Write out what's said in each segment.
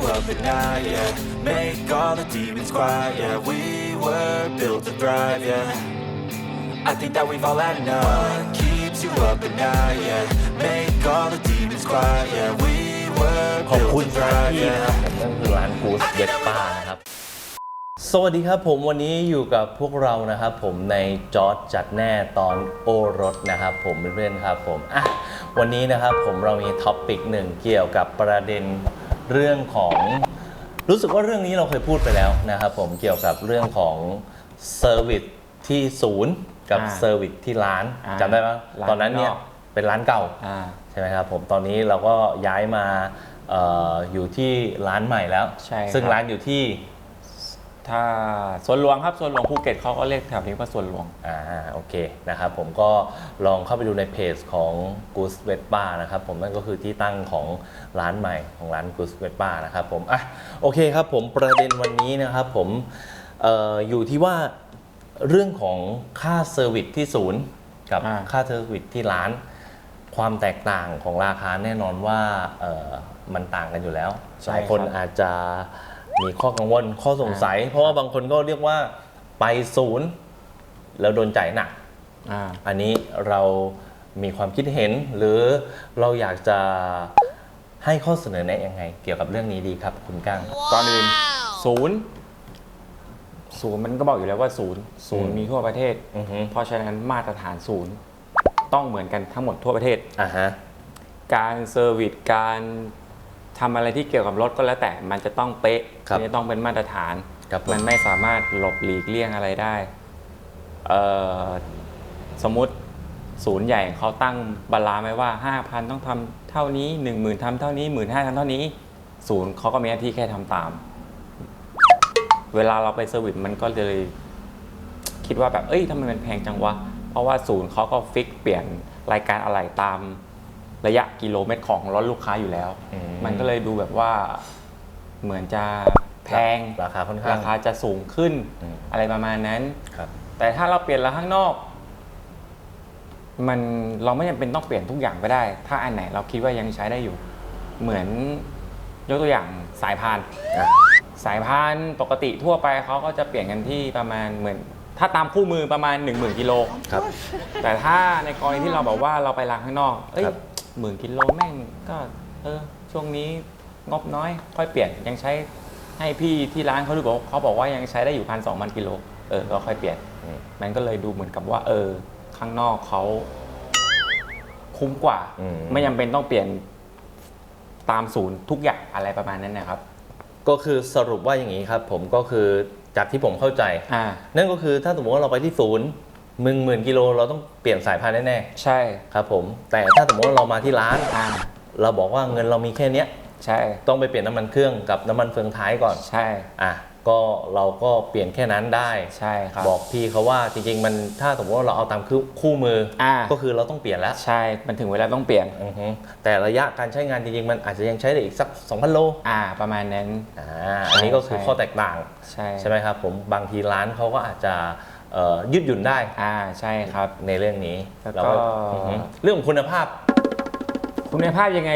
you up at night, yeah. Make all the demons quiet, yeah. We were built to thrive, yeah. I think that we've all had enough. What keeps you up at night, yeah. Make all the demons quiet, yeah. We were ขอบ built คุณ to สถาน thrive, ที่นะ yeah. ผมนั่นคือร้านกูสเวสป้านะครับ สวัสดีครับผมวันนี้อยู่กับพวกเรานะครับผมในจอร์จจัดแน่ตอนโอรสนะครับผมเพื่อนๆครับผมอะวันนี้นะครับผมเรามีท็อปปิกหนึ่งเกี่ยวกับประเด็น เรื่องของ รู้สึกว่าเรื่องนี้เราเคยพูดไปแล้วนะครับผมเกี่ยวกับเรื่องของเซอร์วิสที่ศูนย์กับอ่าเซอร์วิสที่ร้านอ่าจำได้ไหมร้านตอนนั้นเนี่ยนอก เป็นร้านเก่า อ่า ใช่ไหมครับผมตอนนี้เราก็ย้ายมาเอออยู่ที่ร้านใหม่แล้ว ใช่ครับ ซึ่งร้านอยู่ที่ ถ้าสวนหลวงครับสวนหลวงภูเก็ตเขาก็เรียกแถวนี้ว่าสวนหลวง อ่าโอเคนะครับผมก็ลองเข้าไปดูในเพจของ Goose w e t b a r นะครับผมนั่นก็คือที่ตั้งของร้านใหม่ของร้าน Goose w e t b a r นะครับผมอะโอเคครับผมประเด็นวันนี้นะครับผมเอออยู่ที่ว่าเรื่องของค่าเซอร์วิสที่ศูนย์กับอ่า ค่าเซอร์วิสที่ร้าน ความแตกต่างของราคาแน่นอนว่าเอ่อมันต่างกันอยู่แล้วใช่หลายคนครับอาจจะ มีข้อกังวลข้อสงสัย เพราะว่าบางคนก็เรียกว่าไปศูนย์แล้วโดนจ่ายหนักอ่าอันนี้เรามีความคิดเห็น หรือเราอยากจะให้ข้อเสนอแนะยังไง เกี่ยวกับเรื่องนี้ดีครับ คุณก้างก่อนอื่นศูนย์ศูนย์มันก็บอกอยู่แล้วว่าศูนย์ศูนย์อืมมีทั่วประเทศอือฮึเพราะฉะนั้นมาตรฐานศูนย์ต้องเหมือนกันทั้งหมดทั่วประเทศอ่าฮะการเซอร์วิสการ ทำอะไรที่เกี่ยวกับรถก็แล้วแต่มันจะต้องเป๊ะครับมันจะต้องเป็นมาตรฐาน ครับผม มันไม่สามารถหลบหลีกเลี่ยงอะไรได้เอ่อสมมุติศูนย์ใหญ่เขาตั้งบาลานซ์ไว้ว่า 5,000 ต้องทำเท่านี้ 10,000ทำเท่านี้15,000ทำเท่านี้ ศูนย์เขาก็มีหน้าที่แค่ทำตาม เวลาเราไปเซอร์วิสมันก็เลย คิดว่าแบบ เอ้ยทำไมมันแพงจังวะ เพราะว่าศูนย์เขาก็ฟิกเปลี่ยนรายการอะไหล่ตาม ระยะกิโลเมตรของรถลูกค้าอยู่แล้ว อืม มันก็เลยดูแบบว่าเหมือนจะแพงราคาค่อนข้างราคาจะสูงขึ้นอืม อะไรประมาณนั้น ครับ แต่ถ้าเราเปลี่ยนแล้วข้างนอก มันเราไม่จำเป็นต้องเปลี่ยนทุกอย่างก็ได้ ถ้าอันไหนเราคิดว่ายังใช้ได้อยู่ เหมือนยกตัวอย่างสายพาน อะ สายพานปกติทั่วไปเขาก็จะเปลี่ยนกันที่ประมาณเหมือนถ้าตามคู่มือประมาณ 1 0,000กิโล ครับ แต่ถ้าในกรณีที่เราบอกว่าเราไปล้างข้างนอก เอ้ยครับ หมื่นกิโลแม่งก็เออช่วงนี้งบน้อย ค่อยเปลี่ยนยังใช้ให้พี่ที่ร้านเขาดูบอกเขาบอกว่ายังใช้ได้อยู่พันสองพันกิโลเออก็ค่อยเปลี่ยนอืมมันก็เลยดูเหมือนกับว่า เออ ข้างนอกเขาคุ้มกว่า อืม ไม่จำเป็นต้องเปลี่ยนตามศูนย์ทุกอย่างอะไรประมาณนั้นนะครับ ก็คือสรุปว่าอย่างนี้ครับ ผมก็คือจากที่ผมเข้าใจ อ่า นั่นก็คือถ้าสมมติว่าเราไปที่ศูนย์ห มื่นหมื่นกิโลเราต้องเปลี่ยนสายพานแน่ใช่ ๆครับผมแต่ถ้าสมมติว่าเรามาที่ร้าน อ่า เราบอกว่าเงินเรามีแค่เนี้ยใช่ ต้องไปเปลี่ยนน้ำมันเครื่องกับน้ำมันเฟืองท้ายก่อนใช่ อะก็เราก็เปลี่ยนแค่นั้นได้ ใช่ครับ บอกพี่เขาว่าจริงๆ มันถ้าสมมติว่าเราเอาตามคู่คู่มืออา ก็คือเราต้องเปลี่ยนแล้วใช่ มันถึงเวลาต้องเปลี่ยน อือฮึแต่ระยะการใช้งานจริงๆ มันอาจจะยังใช้ได้อีกสัก 2,000 โลอ่า ประมาณนั้น อ่าอันนี้ก็คือใช่ ข้อแตกต่าง ใช่ ใช่ไหมครับผมบางทีร้านเขาก็อาจจะ เอ่อยืดหยุ่นได้อ่าใช่ครับ ในเรื่องนี้แล้วก็ เราอือฮึเรื่องของคุณภาพคุณภาพยังไง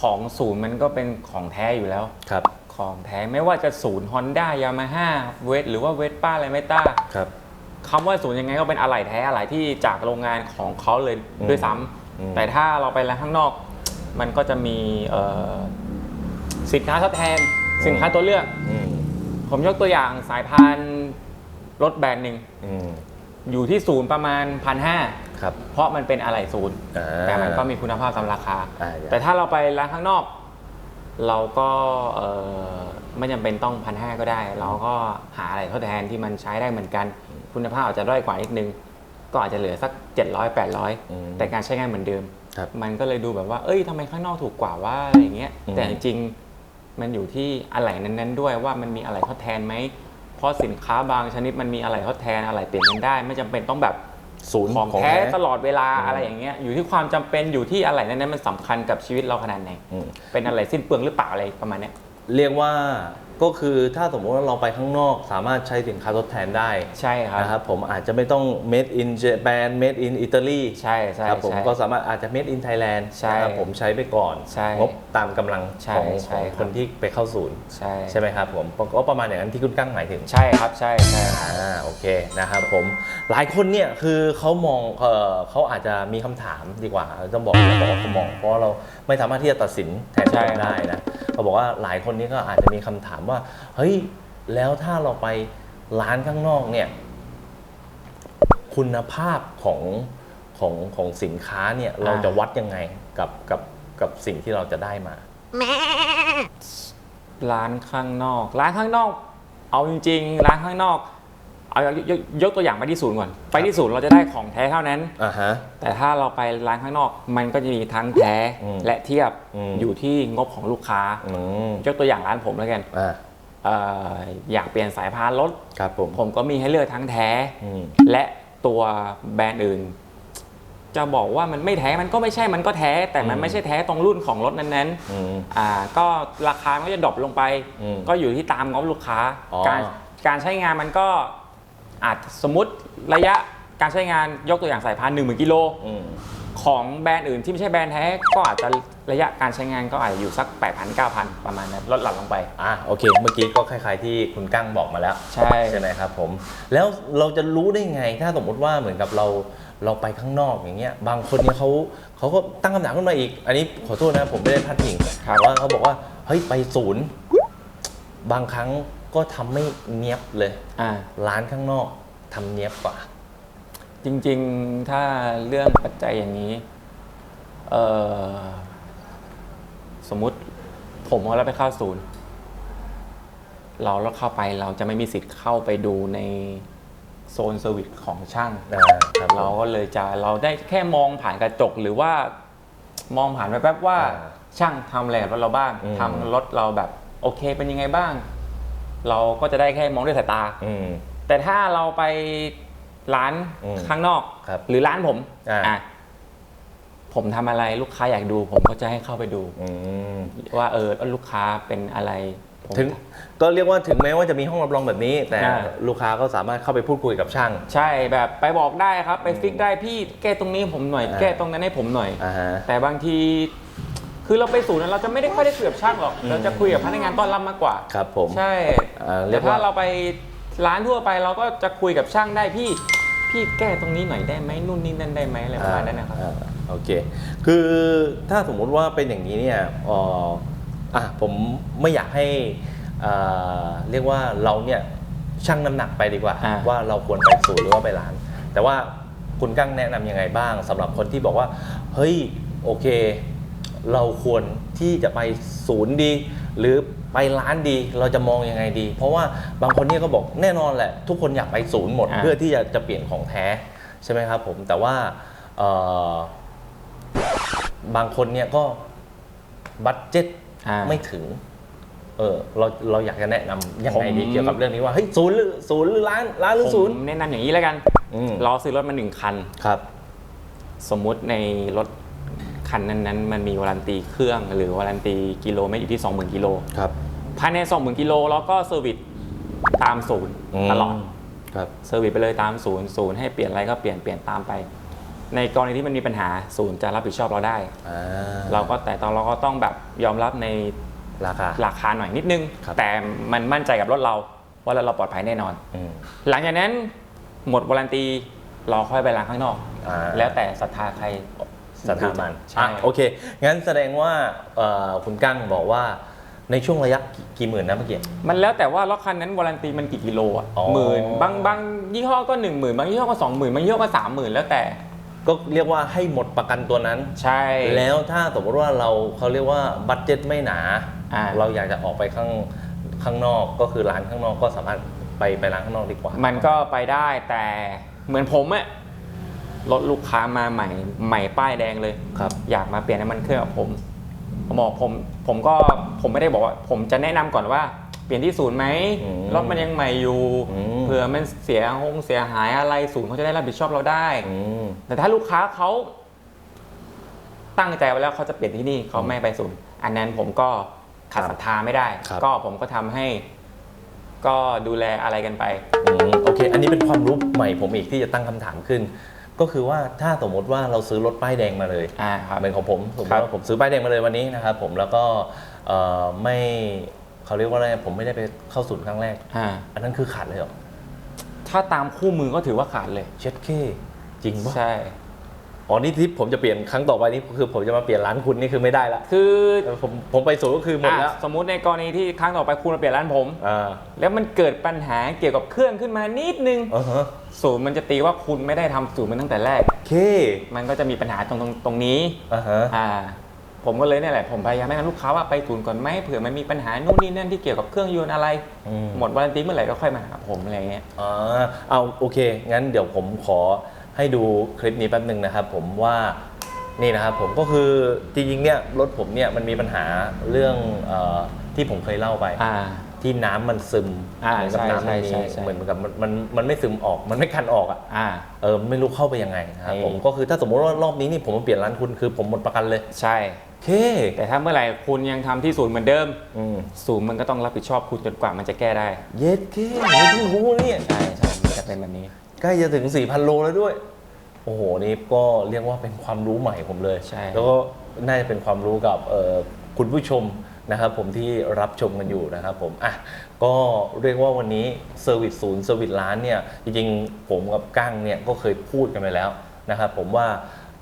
ของศูนย์มันก็เป็นของแท้อยู่แล้ว ครับของแท้ไม่ว่าจะศูนย์ฮอนด้ายามาฮ่าเวทหรือว่าเวทป้าอะไรไม่ต้าครับ คำว่าศูนย์ยังไงก็เป็นอะไหล่แท้อะไหล่ที่จากโรงงานของเขาเลยอืมด้วยซ้อืมำแต่ถ้าเราไปร้านข้างนอก มันก็จะมีเอ่อสินค้าทดแทน สินค้าตัวเลือก อืม ผมยกตัวอย่างสายพาน รถแบรนด์หนึ่งอืมอยู่ที่ศูนย์ประมาณพันห้าครับ เพราะมันเป็นอะไหล่ศูนย์อ่าแต่มันก็มีคุณภาพตามราคา อ่า แต่ถ้าเราไปร้านข้างนอก เราก็เอ่อไม่จำเป็นต้องพันห้าก็ได้ เราก็หาอะไรทดแทนที่มันใช้ได้เหมือนกัน คุณภาพอาจจะด้อยกว่านิดนึง ก็อาจจะเหลือสัก 700 อืม800 แต่การใช้งานเหมือนเดิม ครับมันก็เลยดูแบบว่า เอ้ยทำไมข้างนอกถูกกว่าว่าอะไรอย่างเงี้ย อืม แต่จริงๆมันอยู่ที่อะไหล่นั้นๆด้วยว่ามันมีอะไรทดแทนไหม เพราะสินค้าบางชนิดมันมีอะไรทดแทนอะไรเปลี่ยนกันได้ ไม่จำเป็นต้องแบบศูนย์ของของแท้แท้ตลอดเวลาอืมอะไรอย่างเงี้ยอยู่ที่ความจำเป็นอยู่ที่อะไรนั้นๆมันสำคัญกับชีวิตเราขนาดไหน อืม เป็นอะไรสิ้นเปลืองหรือเปล่าอะไรประมาณเนี้ย เรียกว่า ก็คือถ้าสมมติว่าเราไปข้างนอก สามารถใช้สินค้าทดแทนได้ใช่ครับนะครับผมอาจจะไม่ต้อง made in Japan made in Italy ใช่ใช่ครับผมใช่ก็สามารถอาจจะ made in Thailand ใช่นะครับผมใช้ไปก่อนใช่งบตามกำลังใช่ของใช่ของครับคนที่ไปเข้าศูนย์ใช่ใช่ไหมครับผมก็ประมาณอย่างนั้นที่คุณกั้งหมายถึงใช่ครับใช่ใช่อ่าโอเคนะครับผมหลายคนเนี่ยคือเขามองเออเขาอาจจะมีคำถามดีกว่าต้องบอกต้องบอกว่าเขามองเพราะเราไม่สามารถที่จะตัดสินแทนใช่คนครับได้นะเขาบอกว่าหลายคนนี้ก็อาจจะมีคำถามว่า เฮ้ย แล้วถ้าเราไปร้านข้างนอกเนี่ย คุณภาพของของของสินค้าเนี่ย เราจะวัดยังไงกับกับกับสิ่งที่เราจะได้มา ร้านข้างนอก ร้านข้างนอก เอาจริง ๆ ร้านข้างนอก เอายกยกยกตัวอย่างไปที่ศูนย์ก่อน ไปที่ศูนย์เราจะได้ของแท้เท่านั้น อ่าฮะ แต่ถ้าเราไปร้านข้างนอก มันก็จะมีทั้งแท้อืมและเทียบอืม อยู่ที่งบของลูกค้า อืมยกตัวอย่างร้านผมแล้วกันอ่าเอ่ออยากเปลี่ยนสายพานรถ ครับผมผมก็มีให้เลือกทั้งแท้ อืมและตัวแบรนด์อื่น จะบอกว่ามันไม่แท้มันก็ไม่ใช่มันก็แท้ แต่มันอืมไม่ใช่แท้ตรงรุ่นของรถนั้นอืมๆอ่าก็ราคามันก็จะดรอปลงไป อืมก็อยู่ที่ตามงบลูกค้า อ๋อ การการใช้งานมันก็ อาจสมมติระยะการใช้งานยกตัวอย่างสายพานหนึ่งหมื่นกิโลอืมของแบรนด์อื่นที่ไม่ใช่แบรนด์แท้ก็อาจจะระยะการใช้งานก็อาจจะอยู่สัก 8,000 9,000 ประมาณนั้นลดหลั่นลงไปอะโอเค เมื่อกี้ก็คล้ายๆที่คุณกั้งบอกมาแล้ว ใช่ใช่ไหมครับผม แล้วเราจะรู้ได้ไงถ้าสมมติว่าเหมือนกับเราเราไปข้างนอกอย่างเงี้ยบางคนเนี่ยเขาเขาก็ตั้งคำถามขึ้นมาอีก อันนี้ขอโทษนะผมไม่ได้พลาดพิงครับแต่ว่าเขาบอกว่าเฮ้ยไปศูนย์ บางครั้ง ก็ทำไม่เนียบเลย อ่า ร้านข้างนอกทำเนียบกว่า จริงๆ ถ้าเรื่องปัจจัยอย่างนี้ เออสมมุติผมเอาเราไปเข้าศูนย์ เราเราเข้าไปเราจะไม่มีสิทธิ์เข้าไปดูในโซนเซอร์วิสของช่าง อ่าครับผมเราก็เลยจะเราได้แค่มองผ่านกระจกหรือว่ามองผ่านไปแป๊บๆว่าอ่าช่างทำอะไรกับรถเราบ้างอืม ทำรถเราแบบโอเคเป็นยังไงบ้าง เราก็จะได้แค่มองด้วยสายตา อืม แต่ถ้าเราไปร้านอืมข้างนอก ครับหรือร้านผมอ่าอะผมทำอะไรลูกค้าอยากดู ผมก็จะให้เข้าไปดู อืม ว่าเออลูกค้าเป็นอะไรผม ถึงก็เรียกว่าถึงแม้ว่าจะมีห้องรับรองแบบนี้ แต่อ่า ลูกค้าก็สามารถเข้าไปพูดคุยกับช่าง ใช่แบบไปบอกได้ครับ ไปฟิกได้พี่แก้ตรงนี้ให้ผมหน่อย อ่า แก้ตรงนั้นให้ผมหน่อย อ่าฮะ แต่บางที คือเราไปศูนย์นั้นเราจะไม่ได้ค่อยได้คุยกับช่างหรอก เราจะคุยกับพนักงานต้อนรับมากกว่าครับผมใช่อ่าเรีแต่ยกว่า ถ้าเราไปร้านทั่วไปเราก็จะคุยกับช่างได้พี่ พี่แก้ตรงนี้หน่อยได้ไหมนู่นนี่นั่นได้ไหมอะไรประมาณนั้นนะครับ อ่าโอเค คือถ้าสมมุติว่าเป็นอย่างนี้เนี่ยเอ่ออะผมไม่อยากให้เอ่อเรียกว่าเราเนี่ยชั่งน้ำหนักไปดีกว่า อ่า ว่าเราควรไปศูนย์หรือว่าไปร้าน แต่ว่าคุณกั้งแนะนำยังไงบ้างสำหรับคนที่บอกว่า เฮ้ยโอเค เราควรที่จะไปศูนย์ดี หรือไปร้านดีเราจะมองยังไงดี เพราะว่าบางคนเนี่ยก็บอกแน่นอนแหละ ทุกคนอยากไปศูนย์หมด อ่า เพื่อที่จะจะเปลี่ยนของแท้ใช่ไหมครับผมแต่ว่าเอ่อบางคนเนี่ยก็บัตเจ็ต อ่า ไม่ถึง เออ เราเราอยากจะแนะนำยังไงดีผม เกี่ยวกับเรื่องนี้ว่า เฮ้ยศูนย์หรือศูนย์หรือร้านร้านหรือศูนย์ ผมแนะนำอย่างนี้แล้วกัน อืม เราซื้อรถมาหนึ่งคัน ครับ สมมุติในรถ คันนั้นๆ มันมีวารันตีเครื่องหรือวารันตีกิโลเมตรอยู่ที่ 20,000 กิโลครับภายใน 20,000 กิโลเราก็เซอร์วิสตามศูนย์ตลอดครับเซอร์วิสไปเลยตามศูนย์ศูนย์ให้เปลี่ยนอะไรก็เปลี่ยนเปลี่ยนตามไป ในกรณีที่มันมีปัญหาศูนย์จะรับผิดชอบเราได้อ่าเราก็แต่ตอนเราก็ต้องแบบยอมรับในราคาราคาหน่อยนิดนึงครับแต่มันมั่นใจกับรถเราว่ารถเราปลอดภัยแน่นอนอืมหลังจากนั้นหมดวารันตีเราค่อยไปร้านข้างนอกอ่าแล้วแต่ศรัทธาใคร สถาบันใช่ อะโอเค งั้นแสดงว่าเอ่อคุณกั้งบอกว่าในช่วงระยะกี่กี่หมื่นนะเมื่อกี้ มันแล้วแต่ว่ารถคันนั้นวารันตีมันกี่กิโลอะอ๋อ หมื่นบางบางยี่ห้อก็หนึ่งหมื่นบางยี่ห้อก็สองหมื่นบางยี่ห้อก็สามหมื่นแล้วแต่ก็เรียกว่าให้หมดประกันตัวนั้น ใช่ แล้วถ้าสมมติว่าเราเขาเรียกว่าบัตเจ็ตไม่หนา อ่า เราอยากจะออกไปข้างข้างนอกก็คือร้านข้างนอกก็สามารถไปไปร้านข้างนอกดีกว่า มันก็ไปได้แต่เหมือนผมอะ รถลูกค้ามาใหม่ใหม่ป้ายแดงเลย ครับ อยากมาเปลี่ยนน้ำมันเครื่องกับผมผมบอกผมผมก็ผมไม่ได้บอกว่า ผมจะแนะนำก่อนว่า เปลี่ยนที่ศูนย์ไหมอืมรถมันยังใหม่อยู่อืม เผื่อมันเสียหงเสียหายอะไรศูนย์เขาจะได้รับผิดชอบเราได้ อืม แต่ถ้าลูกค้าเขาตั้งใจไว้แล้วเขาจะเปลี่ยนที่นี่เขาไม่ไปศูนย์อันนั้นผมก็ขาดศรัทธาไม่ได้ ครับ ก็ผมก็ทำให้ ก็ดูแลอะไรกันไป อืมโอเค อันนี้เป็นความรู้ใหม่ผมอีกที่จะตั้งคำถามขึ้น ก็คือว่าถ้าสมมติว่าเราซื้อรถป้ายแดงมาเลยอ่าครับ เป็นของผมสมมครัติบว่าผมซื้อป้ายแดงมาเลยวันนี้นะครับผมแล้วก็เอ่อไม่เขาเรียกว่าอะไรผมไม่ได้ไปเข้าศูนย์ครั้งแรก อ่า อันนั้นคือขาดเลยเหรอถ้าตามคู่มือก็ถือว่าขาดเลย เช็ดเคจริงปะใช่ อ๋อนี่ที่ผมจะเปลี่ยนครั้งต่อไปนี้คือผมจะมาเปลี่ยนร้านคุณนี่คือไม่ได้ละคือผมผมไปศูนย์ก็คือหมดแล้ว อะสมมุติในกรณีที่ครั้งต่อไปคุณมาเปลี่ยนร้านผม อ่าแล้วมันเกิดปัญหาเกี่ยวกับเครื่องขึ้นมานิดนึง อ่าฮะศูนย์มันจะตีว่าคุณไม่ได้ทำศูนย์มันตั้งแต่แรกเคมันก็จะมีปัญหาตรงตรงตรงนี้ อ่าฮะอ่า ผมก็เลยเนี่ยแหละ ผมพยายามแนะนำลูกค้าว่าไปศูนย์ก่อนไหมเผื่อมันมีปัญหานู่นนี่นั่นที่เกี่ยวกับเครื่องยนต์อะไร อืม หมดวารันตีเมื่อไหร่ก็ค่อยมาหาผมอะไรเงี้ย อ่าเอาโอเค งั้นเดี๋ยวผมขอ ให้ดูคลิปนี้แป๊บหนึ่งนะครับผมว่านี่นะครับผมก็คือจริงๆเนี่ยรถผมเนี่ยมันมีปัญหาเรื่องเออที่ผมเคยเล่าไปอ่า ที่น้ำมันซึมอ่าเหมือนกับใช่น้ำมันใช่มีใช่ใช่ เหมือนกับมันมันมันไม่ซึมออกมันไม่คันออกอะอ่า เออไม่รู้เข้าไปยังไงนะครับนี่ผมก็คือถ้าสมมติว่ารอบนี้นี่ผมมาเปลี่ยนร้านคุณคือผมหมดประกันเลยใช่ โอเคแต่ถ้าเมื่อไหร่คุณยังทำที่ศูนย์เหมือนเดิม อืมศูนย์มันก็ต้องรับผิดชอบคุณจนกว่ามันจะแก้ได้ เย็ดเคไม่เพิ่งรู้เนี่ย ใช่ใช่มันจะเป็นแบบนี้ ใกล้จะถึง 4,000 โลแล้วด้วย โอ้โห นี่ก็เรียกว่าเป็นความรู้ใหม่ผมเลย ใช่ แล้วก็น่าจะเป็นความรู้กับเอ่อคุณผู้ชมนะครับผมที่รับชมกันอยู่นะครับผมอะก็เรียกว่าวันนี้เซอร์วิสศูนย์เซอร์วิสร้านเนี่ยจริงๆ ผมกับกั้งเนี่ยก็เคยพูดกันไปแล้วนะครับผมว่า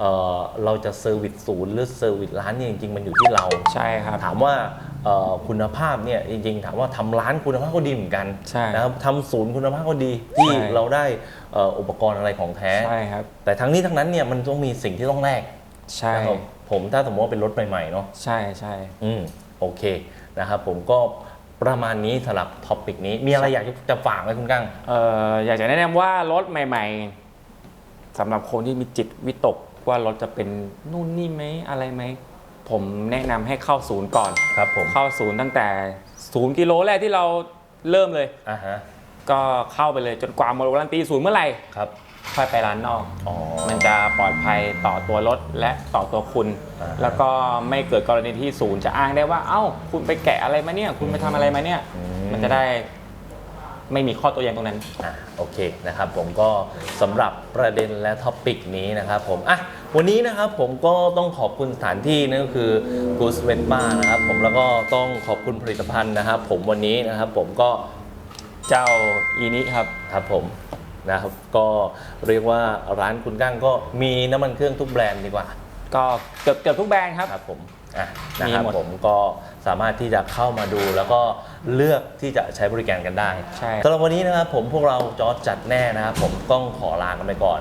เอ่อเราจะเซอร์วิสศูนย์หรือเซอร์วิสร้านเนี่ยจริงๆ มันอยู่ที่เรา ใช่ครับ ถามว่าเอ่อ คุณภาพเนี่ยจริงๆ ถามว่าทำร้านคุณภาพก็ดีเหมือนกันใช่นะครับทำศูนย์คุณภาพก็ดีที่ใช่เราได้เอ่ออุปกรณ์อะไรของแท้ใช่ครับแต่ทั้งนี้ทั้งนั้นเนี่ยมันต้องมีสิ่งที่ต้องแลกใช่นะครับผมถ้าสมมติว่าเป็นรถใหม่ๆเนาะใช่ใช่อืมโอเคนะครับผมก็ประมาณนี้สำหรับท็อปิกนี้ มีอะไรอยากจะฝากไหมคุณกั้งเอ่ออยากจะแนะนำว่ารถใหม่ ๆสำหรับคนที่มีจิตวิตกว่ารถจะเป็นนู่นนี่ไหมอะไรไหม ผมแนะนำให้เข้าศูนย์ก่อน ครับผมเข้าศูนย์ตั้งแต่ศูนย์กิโลแรกที่เราเริ่มเลย อ่าฮะก็เข้าไปเลยจนกว่าหมดวารันตีศูนย์เมื่อไหร่ครับค่อยไปร้านนอก อ๋อ มันจะปลอดภัยต่อตัวรถและต่อตัวคุณ อ่าฮะแล้วก็ไม่เกิดกรณีที่ศูนย์จะอ้างได้ว่า เอ้า คุณไปแกะอะไรมาเนี่ย คุณไปทำอะไรมาเนี่ย มันจะได้ไม่มีข้อตัวอย่างตรงนั้น อะโอเคนะครับผมก็สำหรับประเด็นและท็อปิกนี้นะครับผมอะ วันนี้นะครับผมก็ต้องขอบคุณสถานที่นั่นก็คือ Goose w e t b a r นะครับผมแล้วก็ต้องขอบคุณผลิตภัณฑ์นะครับ ผมวันนี้นะครับผมก็เจ้าอีนี้ครับครับผมนะครับก็เรียกว่าร้านคุณกั้งก็มีน้ำมันเครื่องทุกแบรนด์ดีกว่า ก็เกือบเกือบทุกแบรนด์ครับ ครับผมอะนะมีครับหมด ผมก็สามารถที่จะเข้ามาดู แล้วก็เลือกที่จะใช้บริการกันได้ใช่ สำหรับวันนี้นะครับผมพวกเราจอร์จจัดแน่นะครับผมต้องขอลากันไปก่อน